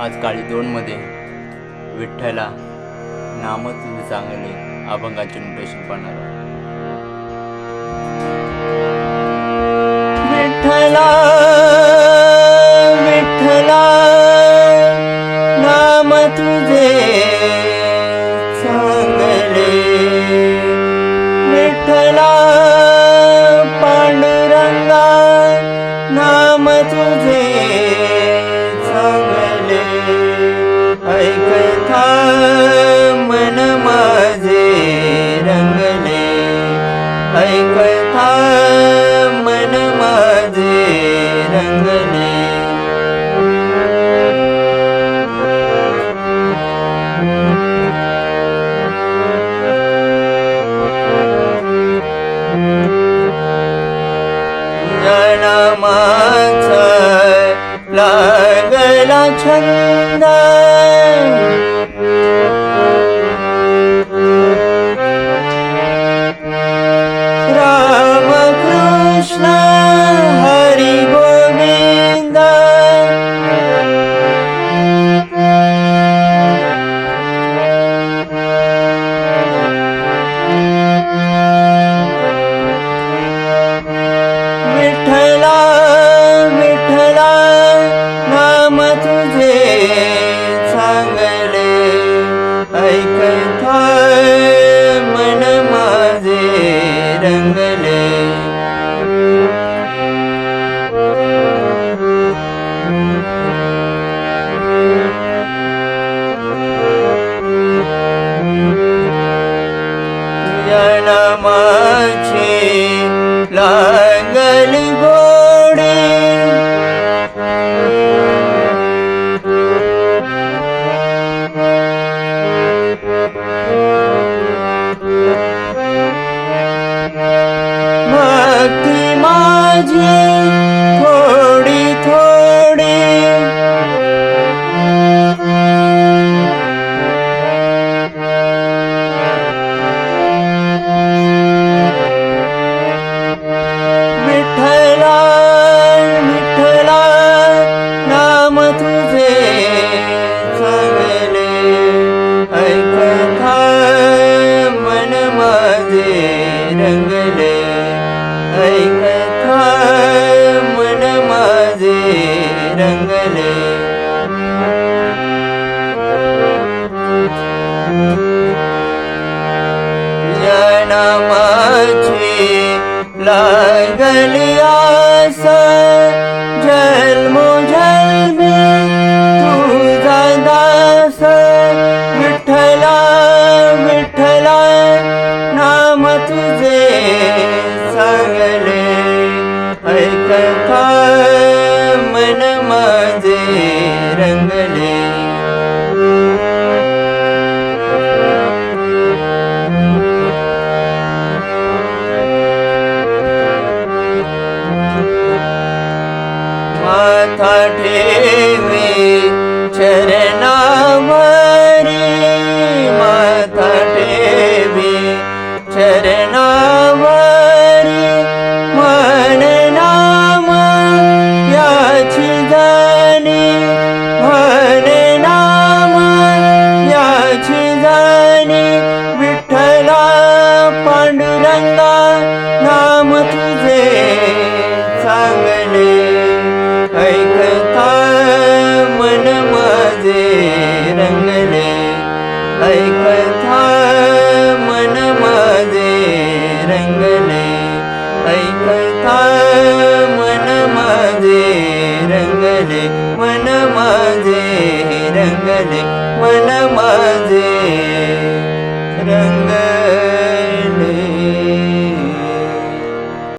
आज काळी दोनमध्ये विठ्ठला नाम तुझे चांगले अभंगाचे नोटेशन पाहणार विठ्ठला Chanda. रंगले जन्माची लागली गोडी रंगले ऐकथा मन माझे रंगले जन्माची लागली மனமாதே ரங்களே மாதா தேவி சரணாமா पांडुरंगा नाम तुझे चांगले. ऐकता मन माझे रंगले. ऐकता मन माझे रंगले. ऐकता मन माझे रंगले. मन माझे रंगले. मन माझे रंगले. रे